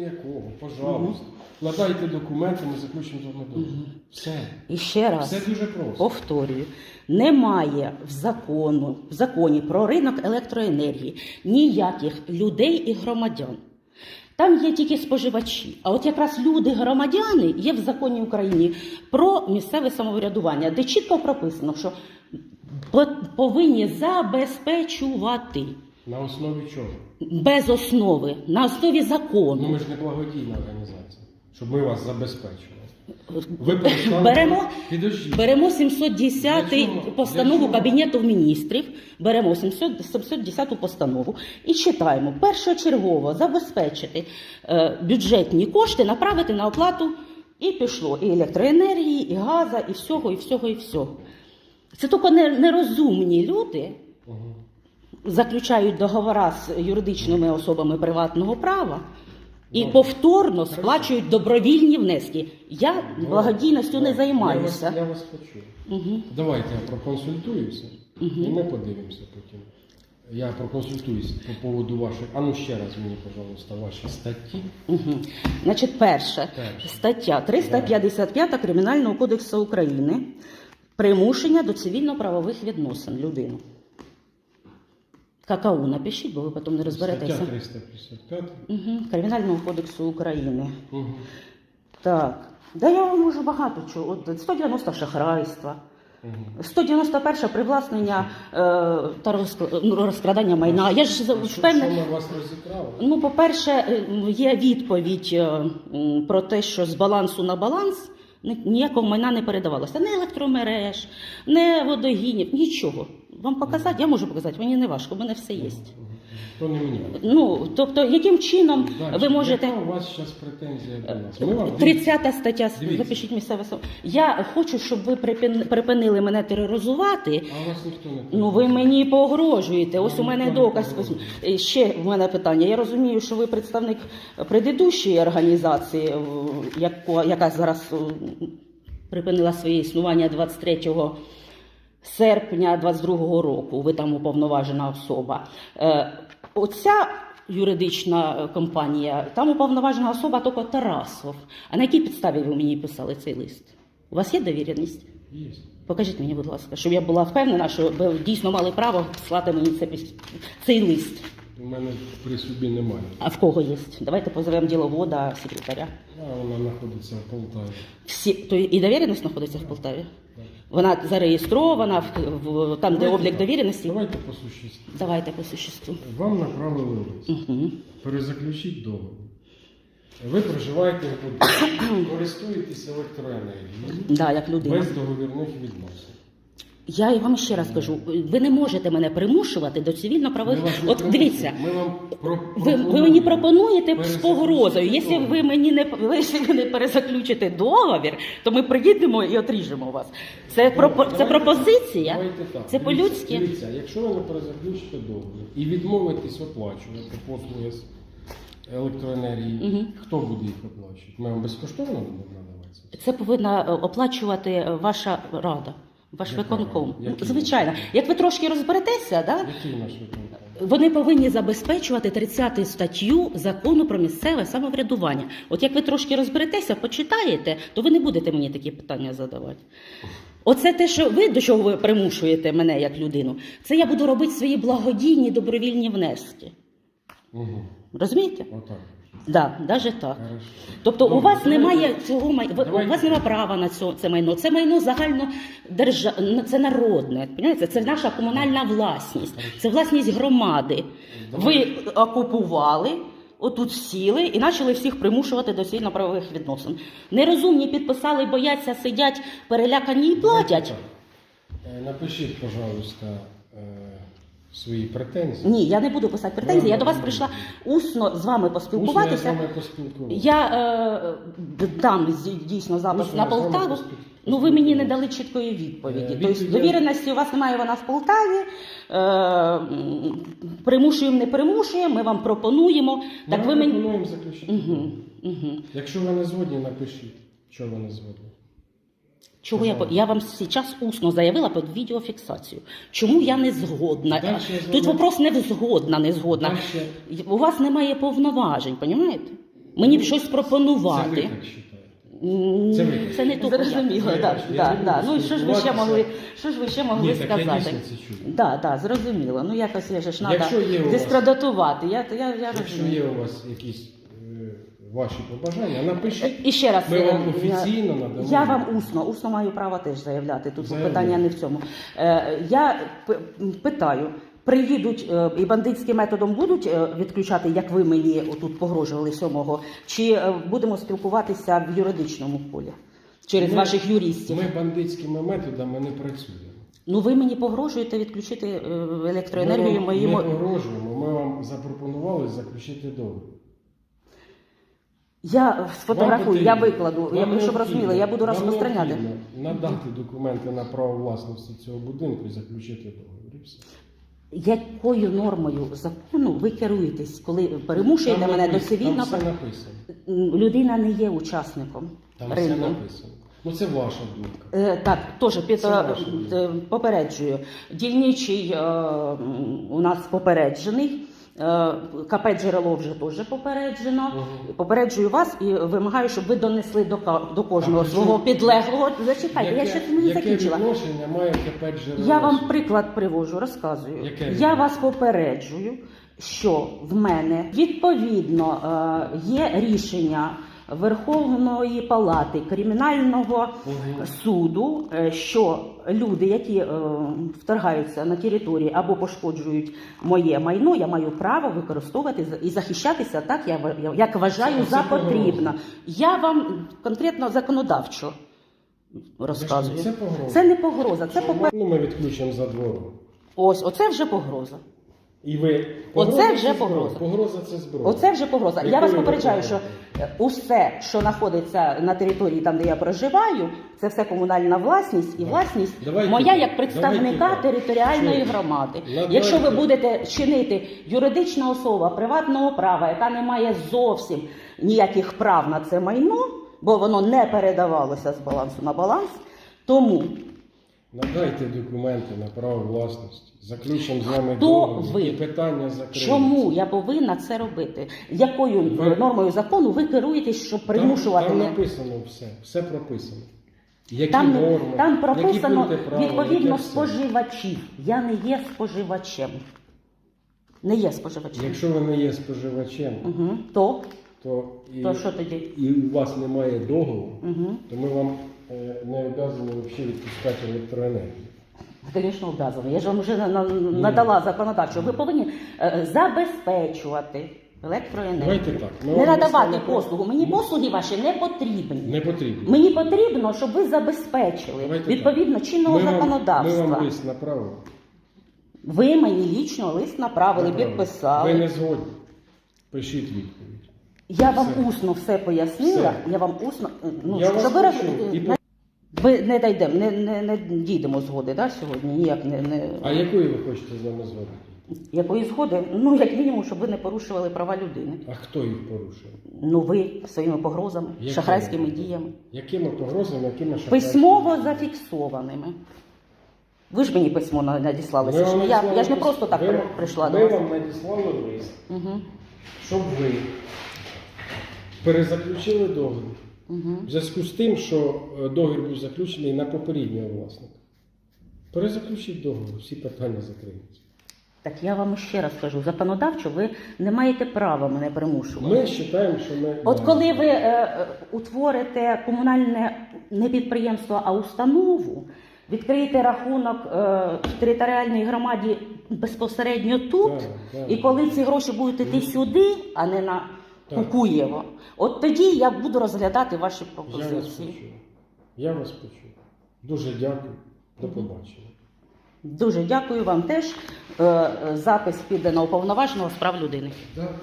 Якого? Пожалуйста. Вкладайте документи, ми заключимо з вами. Все. І ще раз Все дуже просто. повторюю: немає в закону, в законі про ринок електроенергії ніяких людей і громадян. Там є тільки споживачі. А от якраз люди, громадяни є в законі України про місцеве самоврядування, де чітко прописано, що повинні забезпечувати На основі чого? без основи на основі закону. Ну ми ж не благодійна організація, щоб ми вас забезпечували. Ви перестали- Беремо, Підождіть. беремо 710 постанову Кабінету міністрів, беремо 700 710 постанову і читаємо першочергово забезпечити е, бюджетні кошти, направити на оплату і пішло і електроенергії, і газа, і всього, і всього, і всього. Це тільки не- нерозумні люди Мгм. Заключають договори з юридичними особами приватного права і Ну, повторно сплачують добровільні внески. Я благодійністю не Я займаюся. вас, я вас почув. Угу. Давайте я проконсультуюся і ми подивимося потім. Я проконсультуюсь по поводу вашої. А ну ще раз мені, пожалуйста, ваші статті. Угу. Значить, перша Перша. стаття 355 Кримінального кодексу України примушення до цивільно-правових відносин людину. ККУ напишіть, бо ви потім не розберетеся. Стаття 355. Угу. Кримінального кодексу України. Угу. Так. Да я вам можу багато чого. От 190 шахрайства. 191 привласнення е, та ну, розкрадання майна. Я ж впевнена. Ну, по-перше, е, є відповідь е, про те, що з балансу на баланс ніякого майна не передавалося. Не електромереж, не водогінів, нічого. Вам показати, я можу показати, мені не важко, у мене все є. То не мені. Ну, тобто, яким чином Дальше. ви можете. Яка у вас зараз претензія до нас? Ми вам 30 стаття, Дивіться. запишіть місцеве сам- Я хочу, щоб ви припин- припинили мене тероризувати. А вас ніхто не Ну, ви мені погрожуєте. Ось у Ну, мене доказ. І Ще в мене питання. Я розумію, що ви представник предыдущої організації, в- яко- яка зараз о, припинила своє існування 23 серпня 22 року. Ви там уповноважена особа. Е, Оця юридична компанія, там уповноважена особа тільки Тарасов. А на якій підставі ви мені писали цей лист? У вас є довіреність? Є. Покажіть мені, будь ласка, щоб я була впевнена, що ви дійсно мали право слати мені цей лист. У мене при собі немає. А в кого є? Давайте позовемо діловода, секретаря. А вона знаходиться в Полтаві. Всі, то і довіреність знаходиться в Полтаві? Вона зареєстрована в, в- там, де облік довіреності. Давайте по существу. Давайте по существу. Вам направили лист. Угу. Перезаключіть договір. Ви проживаєте в будинку, користуєтесь електроенергією Да, як людина. без договірних відносин. Я вам ще раз кажу, ви не можете мене примушувати до цивільно-правових. От дивіться, Ми вам про, Ви, ви мені пропонуєте з погрозою. Якщо ви мені не якщо ви не перезаключите договір, то ми приїдемо і отріжемо вас. Це пропо- це пропозиція. давайте так. Це по-людськи. Дивіться, якщо ви не перезаключите договір і відмовитесь оплачувати послуги з електроенергії, Мгм. хто буде їх оплачувати? Ми вам безкоштовно будемо надавати? це? Це повинна е, оплачувати е, ваша рада, ваш Яка виконком. Ну, Який? Звичайно, як ви трошки розберетеся, да? Який наш виконком? Вони повинні забезпечувати 30 статтю закону про місцеве самоврядування. От як ви трошки розберетеся, почитаєте, то ви не будете мені такі питання задавати. Оце те, що ви до чого ви примушуєте мене як людину, це я буду робити свої благодійні добровільні внески. Угу. Розумієте? Отак. Да, навіть так. Тобто у Добре, вас немає цього майна, у вас немає права на цього це майно. Це майно загально держа... це народне. Понимаєте? Це наша комунальна власність, це власність громади. Ви окупували, отут сіли і почали всіх примушувати до цивільно-правових відносин. Нерозумні підписали, бояться, сидять, перелякані і платять. Е, Напишіть, пожалуйста, свої претензії. Ні, я не буду писати претензії. Я до вас прийшла усно з вами Усно я з поспілкуватися. вами поспілкувався. Я е, дам з- дійсно запис Усно на я з вами Полтаву. поспілкувався. Ну ви мені не дали чіткої відповіді. Е, Тобто відповідь я- довіреності у вас немає, вона в Полтаві. Е, м, примушуємо, не примушуємо. Ми вам пропонуємо. Ми Так ви мені. пропонуємо заключити. Угу, угу. Якщо ви не згодні, напишіть, що ви не згодні. Чого я по- я вам зараз усно заявила під відеофіксацію. Чому я не згодна? Дальше я Тут вопрос не згодна, не згодна. Дальше- У вас немає повноважень, розумієте? мені б щось Це ви пропонувати. так вважаєте. М, Це ви. Це не то зрозуміло. Я- Да, я. Ну і що ж ви ще могли, що ж ви ще могли Ні, так я сказати? дійсно це чую. Да, да, зрозуміло. Ну якось я ж Якщо є у вас- дискредитувати. Я, я, я Якщо розумію. є у вас якісь ваші побажання, напишіть. І ще раз, Ми вам е, офіційно надамо. Я вам усно, усно маю право теж заявляти. Тут Заявляйте. питання не в цьому. Е, я п- питаю. Приїдуть е, і бандитським методом будуть е, відключати, як ви мені тут погрожували сьомого, чи е, будемо спілкуватися в юридичному полі через Ми- ваших юристів? Ми бандитськими методами не працюємо. Ну ви мені погрожуєте відключити е, Ми електроенергію вам моїм. не погрожуємо, ми вам запропонували заключити договір. Я сфотографую, я викладу, я, щоб розуміли, я буду розпространяти. Надати документи на право власності цього будинку і заключити договір. Якою нормою закону ви керуєтесь, коли перемушуєте Там мене до цивільного? Там все написано. Людина не є учасником Там все написано. Ну це ваша думка. Е, Так, теж під, е, попереджую. Дільничий е, у нас попереджений. Е, КП джерело вже теж попереджено. Угу. Попереджую вас і вимагаю, щоб ви донесли до, до кожного А свого чому- підлеглого. Зачекайте, я ще не яке закінчила. відношення має КП джерело? Я вам приклад привожу, розказую. Яке Я вас попереджую, що в мене відповідно е, є рішення Верховної Палати кримінального суду, е, що люди, які е, вторгаються на території або пошкоджують моє майно, я маю право використовувати і захищатися так, я як вважаю за потрібно. Я вам конкретно законодавчо розказую. Це не погроза, це попер... Ну, ми відключимо за двором. Ось, оце вже погроза. І ви Оце вже це зброя. погроза. Погроза це зброя. Оце вже погроза. Я Якою вас ви попереджаю, що погрожуєте? е, усе, що знаходиться на території, там де я проживаю, це все комунальна власність і Так. власність Давайте моя так. як представника Давайте так. територіальної Що? громади. Надайте. Якщо ви будете чинити юридична особа приватного права, яка не має зовсім ніяких прав на це майно, бо воно не передавалося з балансу на баланс, тому Надайте документи на право власності. Заключимо з вами Хто договір. ви? І питання закриються. чому я повинна це робити? Якою Ви- нормою закону ви керуєтесь, щоб примушувати там, там мене? написано все, все прописано. Які Там, норми, там які прописано пункти права, відповідно все. споживачів. Я не є споживачем. Не є споживачем. Якщо ви не є споживачем, Угу. То, то і, то що тоді? і у вас немає договору, Угу. то ми вам не обов'язані взагалі відпускати електроенергію. Звісно, обов'язано. Я ж вам вже на- на- надала законодавчо. Ви повинні е, забезпечувати електроенергію. Давайте так. ми Не вам надавати виставимо- послугу. Мені послуги ваші не потрібні. Не потрібно. Мені потрібно, щоб ви забезпечили Давайте відповідно чинного вам- законодавства. Ми вам лист направили. Ви мені лічно лист направили, Направили. підписали. Ви не згодні. Пишіть відповідь. Я вам Все. усно все пояснила. Все. Я вам усно ну Я щоб вас ви роз... почув. І не- ви не дійдемо, не, не, не дійдемо згоди, да, сьогодні? Ніяк не, не... А якої ви хочете з нами згодити? якої згоди? Ну як мінімум, щоб ви не порушували права людини. А хто їх порушує? Ну ви своїми погрозами, Якими? шахрайськими діями, Якими погрозами, якими шахрайськими? письмово зафіксованими. Ви ж мені письмо на- надіслали. Ми вам що я, я ж не просто так ви- при- прийшла до Ми вас. вам надіслали лист, Угу. щоб ви перезаключили договір. Угу. В зв'язку з тим, що е, договір був заключений на попереднього власника. Перезаключіть договір, всі питання закриються. Так я вам ще раз кажу, законодавчо ви не маєте права мене примушувати. Ми вважаємо, що ми. От коли ви е, е, утворите комунальне не підприємство, а установу, відкриєте рахунок е, в територіальній громаді безпосередньо тут, Так, так. і коли ці гроші будуть йти сюди, а не на Так. Кукуєво, от тоді я буду розглядати ваші Я вас пропозиції. почув. Я вас почув. Дуже дякую. До побачення. Дуже дякую вам теж. Е, е, Запис піде на уповноваженого з прав людини. Так.